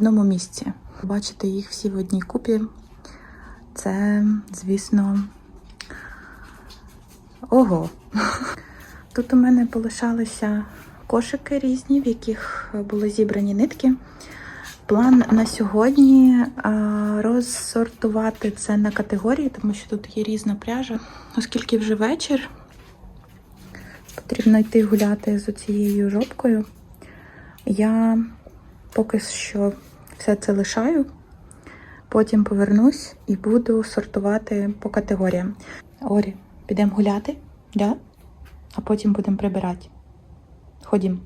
одному місці. Бачити їх всі в одній купі. Це, звісно, ого. Тут у мене полишалися кошики різні, в яких були зібрані нитки. План на сьогодні розсортувати це на категорії, тому що тут є різна пряжа. Оскільки вже вечір, потрібно йти гуляти з цією жопкою. Я поки що все це лишаю, потім повернусь і буду сортувати по категоріям. Орі, підемо гуляти, да? а потім будемо прибирати. Ходім.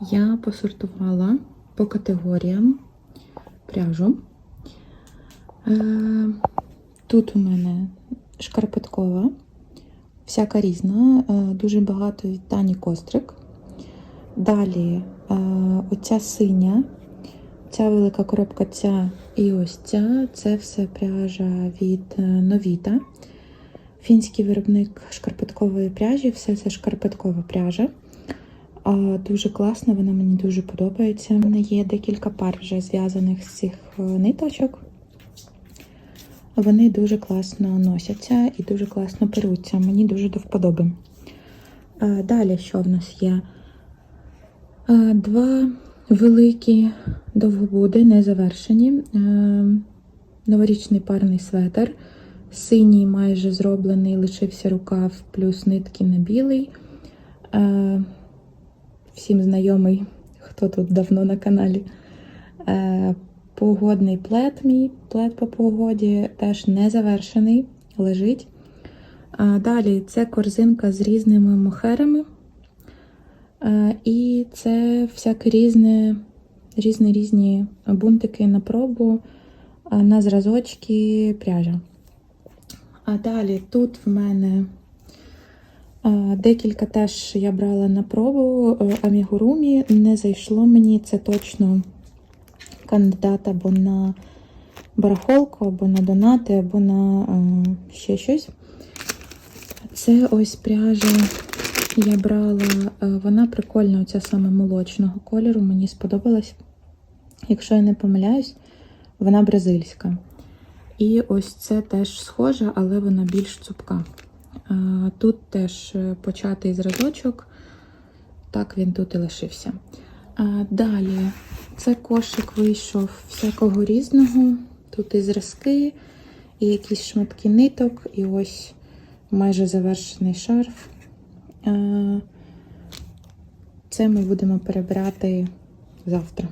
Я посортувала по категоріям пряжу. Е, Тут у мене шкарпеткова, всяка різна, е, дуже багато від Тані Кострик. Далі е, оця синя, ця велика коробка, ця і ось ця це все пряжа від Новіта. Фінський виробник шкарпеткової пряжі, все це шкарпеткова пряжа. Дуже класна, вона мені дуже подобається. У мене є декілька пар вже зв'язаних з цих е, ниточок. Вони дуже класно носяться і дуже класно перуться. Мені дуже до вподоби. Далі, що в нас є? Два великі довгобуди, незавершені. Новорічний парний светр. Синій майже зроблений, лишився рукав, плюс нитки на білий. Всім знайомий, хто тут давно на каналі. Е, погодний плед мій, плед по погоді, теж не завершений, лежить. Далі це корзинка з різними мохерами. Е, і це всякі різні, різні різні бунтики на пробу, е, на зразочки пряжа. А далі тут в мене декілька теж я брала на пробу е, амігурумі. Не зайшло мені це точно кандидат або на барахолку, або на донати, або на ще щось. Це ось пряжа я брала, вона прикольна, оця саме молочного кольору, мені сподобалась. Якщо я не помиляюсь, вона бразильська. І ось це теж схожа, але вона більш цупка. Тут теж е, початий зразочок, так він тут і лишився. Далі це кошик вийшов всякого різного. Тут і зразки, і якісь шматки ниток, і ось майже завершений шарф. Це ми будемо перебирати завтра.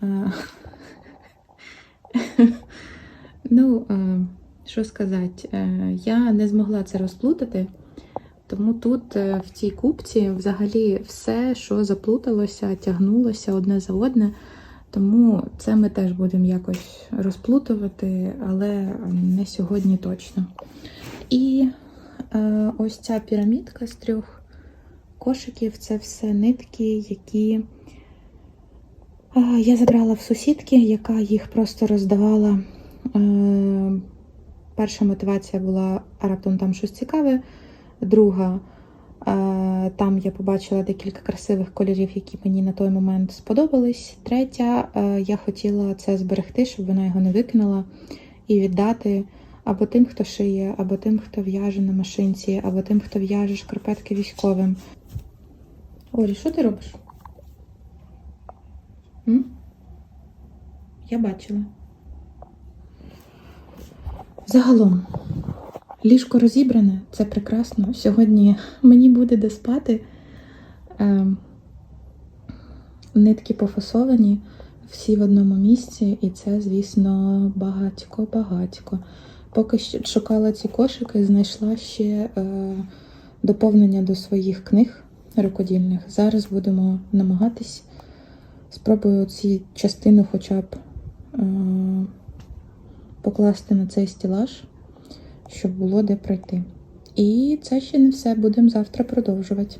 Ну, е, що сказати, е, я не змогла це розплутати, Тому тут е, в цій купці взагалі все, що заплуталося, тягнулося одне за одне. Тому це ми теж будемо якось розплутувати, але не сьогодні точно. І е, ось ця пірамідка з трьох кошиків це все нитки, які е, я забрала в сусідки, яка їх просто роздавала. Е, перша мотивація була а раптом там щось цікаве. Друга, е, там я побачила декілька красивих кольорів, які мені на той момент сподобались. Третя, е, я хотіла це зберегти, щоб вона його не викинула, і віддати або тим, хто шиє, або тим, хто в'яже на машинці, або тим, хто в'яже шкарпетки військовим. Орі, що ти робиш? М? Я бачила. Загалом, ліжко розібране, це прекрасно. Сьогодні мені буде де спати. Е, нитки пофасовані, всі в одному місці, і це, звісно, багатько-багатько. Поки що шукала ці кошики, знайшла ще е, доповнення до своїх книг рукодільних. Зараз будемо намагатись. Спробую ці частину хоча б е, покласти на цей стілаж, щоб було де пройти. І це ще не все. Будемо завтра продовжувати.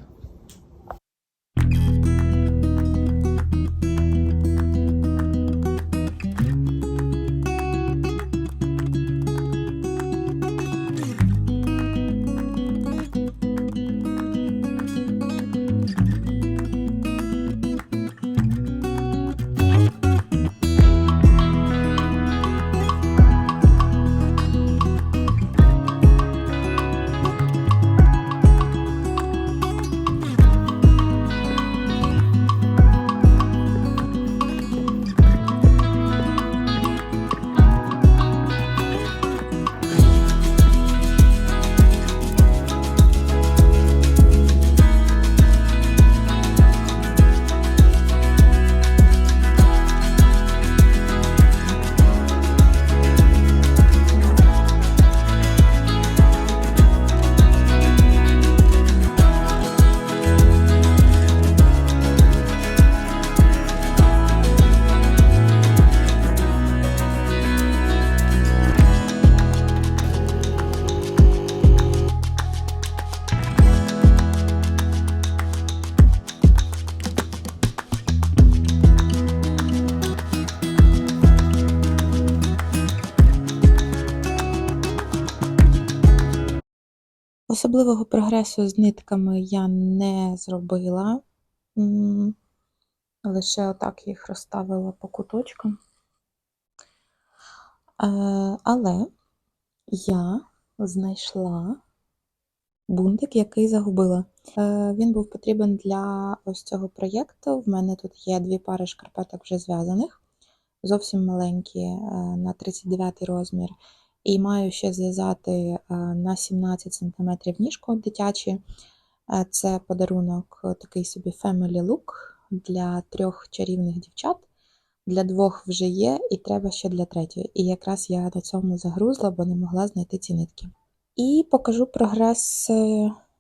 Особливого прогресу з нитками я не зробила. Лише отак їх розставила по куточкам. Е, Але я знайшла бунтик, який загубила. Е, Він був потрібен для ось цього проєкту. В мене тут є дві пари шкарпеток вже зв'язаних, зовсім маленькі, е, на 39 розмір. І маю ще зв'язати е, на 17 см ніжку дитячі. Е, Це подарунок е, такий собі Family Look для трьох чарівних дівчат. Для двох вже є, і треба ще для третьої. І якраз я на цьому загрузла, бо не могла знайти ці нитки. І покажу прогрес,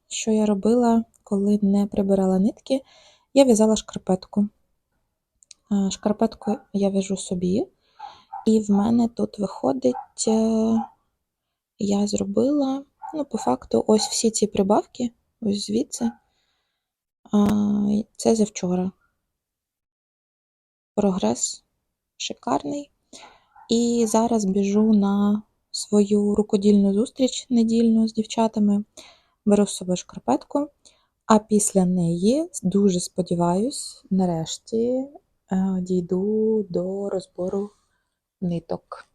що я робила, коли не прибирала нитки. Я в'язала шкарпетку. Шкарпетку я в'яжу собі, і в мене тут виходить, е, я зробила, ну, по факту, ось всі ці прибавки, ось звідси. Це завчора. Прогрес шикарний. І зараз біжу на свою рукодільну зустріч недільну з дівчатами. Беру з собою шкарпетку, а після неї, дуже сподіваюсь, нарешті е, дійду до розбору ниток.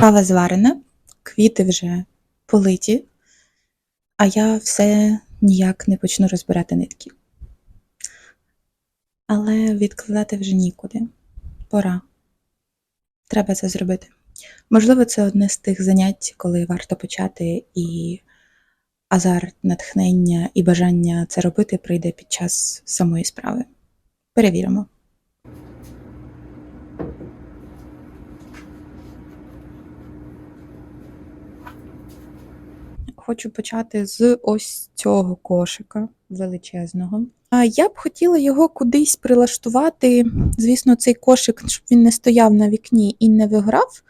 Кава зварена, квіти вже политі, а я все ніяк не почну розбирати нитки. Але відкладати вже нікуди. Пора. Треба це зробити. Можливо, це одне з тих занять, коли варто почати, і азарт, натхнення і бажання це робити прийде під час самої справи. Перевіримо. Хочу почати з ось цього кошика величезного. Я б хотіла його кудись прилаштувати. Звісно, цей кошик, щоб він не стояв на вікні і не виграв,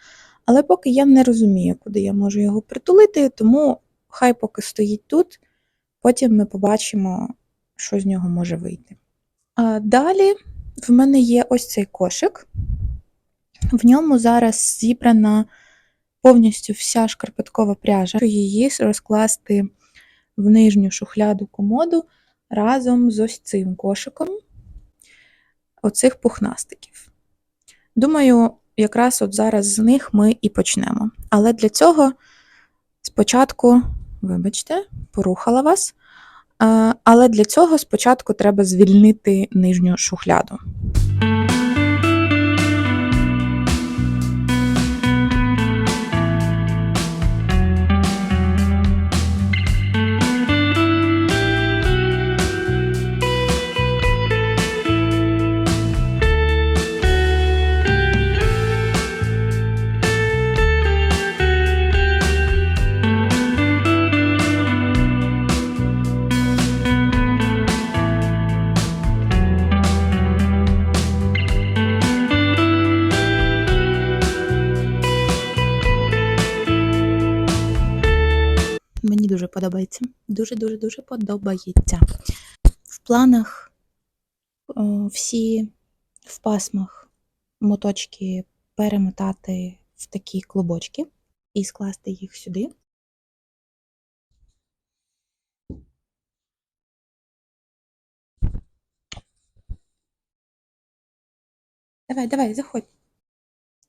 але поки я не розумію, куди я можу його притулити, тому хай поки стоїть тут, потім ми побачимо, що з нього може вийти. А далі в мене є ось цей кошик. В ньому зараз зібрана повністю вся шкарпеткова пряжа. Її розкласти в нижню шухляду комоду разом з ось цим кошиком оцих пухнастиків. Думаю, якраз от зараз з них ми і почнемо. Але для цього спочатку, вибачте, порухала вас. Але для цього спочатку треба звільнити нижню шухляду. Дуже подобається. Дуже-дуже дуже подобається. В планах всі в пасмах моточки перемотати в такі клубочки і скласти їх сюди. Давай, давай, заходь.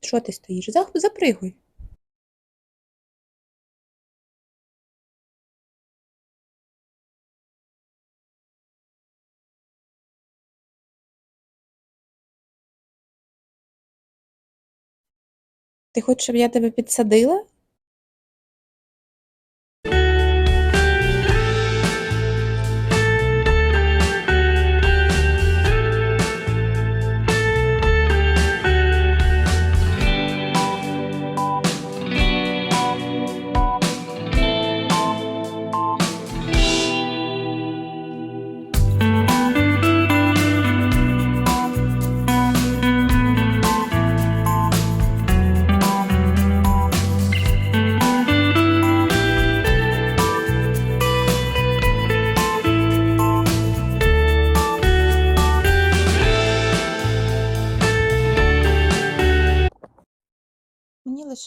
Що ти стоїш? Запригуй. Ти хочеш, щоб я тебе підсадила?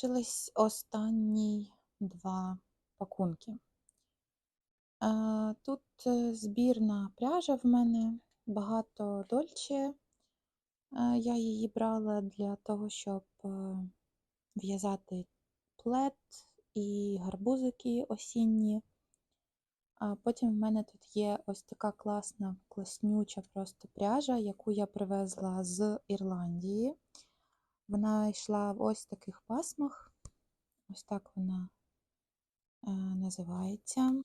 Мені лишились останні два пакунки. Тут збірна пряжа в мене, багато дольче. Я її брала для того, щоб е, в'язати плед і гарбузики осінні. А потім в мене тут є ось така класна, класнюча просто пряжа, яку я привезла з Ірландії. Вона йшла в ось таких пасмах. Ось так вона е, називається.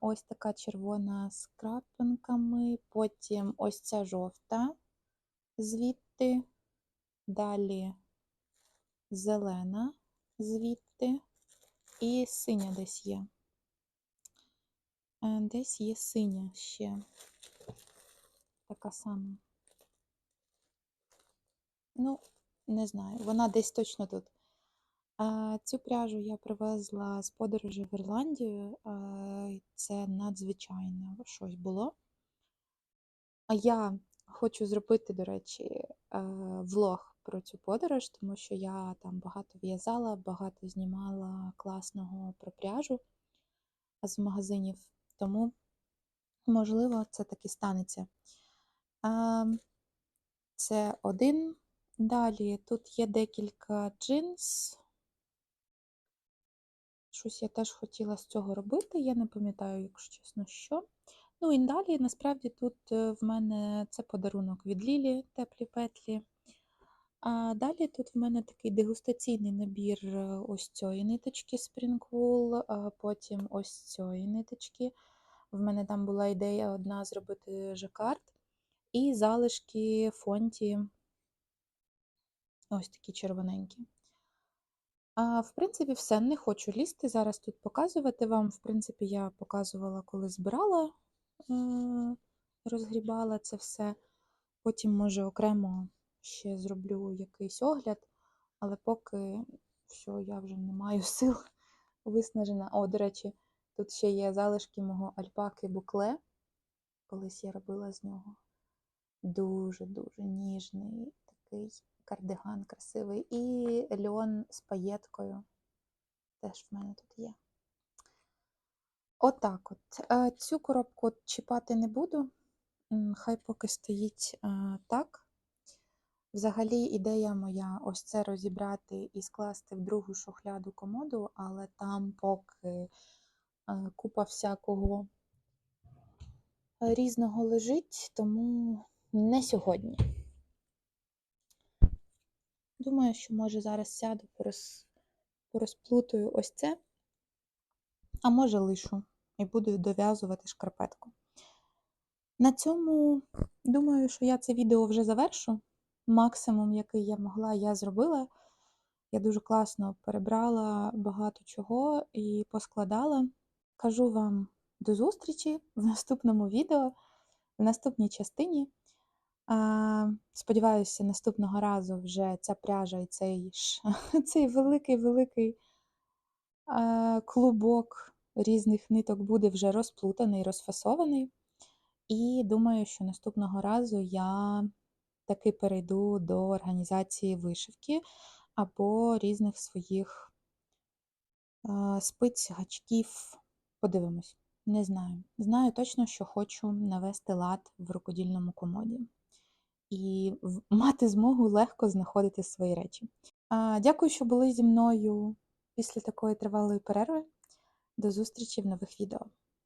Ось така червона з крапинками, потім ось ця жовта звідти, далі зелена звідти і синя десь є. Е, Десь є синя ще. Така сама. Ну, не знаю, вона десь точно тут. Цю пряжу я привезла з подорожі в Ірландію. Це надзвичайне щось було. А я хочу зробити, до речі, влог про цю подорож, тому що я там багато в'язала, багато знімала класного про пряжу з магазинів. Тому, можливо, це таки станеться. Це один. Далі тут є декілька джинс. Щось я теж хотіла з цього робити, я не пам'ятаю, якщо чесно, що. Ну і далі, насправді, тут е, в мене це подарунок від Лілі, теплі петлі. А далі тут в мене такий дегустаційний набір е, ось цієї ниточки Springwool, а потім ось цієї ниточки. В мене там була ідея одна зробити жакард, і залишки фонті ось такі червоненькі. А, в принципі, все, не хочу лізти зараз тут показувати вам. В принципі, я показувала, коли збирала, е, розгрібала це все. Потім, може, окремо ще зроблю якийсь огляд, але поки що я вже не маю сил виснажена. О, до речі, тут ще є залишки мого альпаки букле. Колись я робила з нього дуже-дуже ніжний такий кардиган красивий. І льон з паєткою теж в мене тут є. Отак от. Е, Цю коробку чіпати не буду. Хай поки стоїть е, так. Взагалі, ідея моя ось це розібрати і скласти в другу шухляду комоду, але там поки е, купа всякого різного лежить, тому не сьогодні. Думаю, що може зараз сяду, порозплутаю порозплутаю ось це, а може лишу і буду дов'язувати шкарпетку. На цьому, думаю, що я це відео вже завершу. Максимум, який я могла, я зробила. Я дуже класно перебрала багато чого і поскладала. Кажу вам до зустрічі в наступному відео, в наступній частині. Сподіваюся, наступного разу вже ця пряжа і цей, цей великий-великий клубок різних ниток буде вже розплутаний, розфасований. І думаю, що наступного разу я таки перейду до організації вишивки або різних своїх спиць, гачків. Подивимось, не знаю. Знаю точно, що хочу навести лад в рукодільному комоді і мати змогу легко знаходити свої речі. Дякую, що були зі мною після такої тривалої перерви. До зустрічі в нових відео.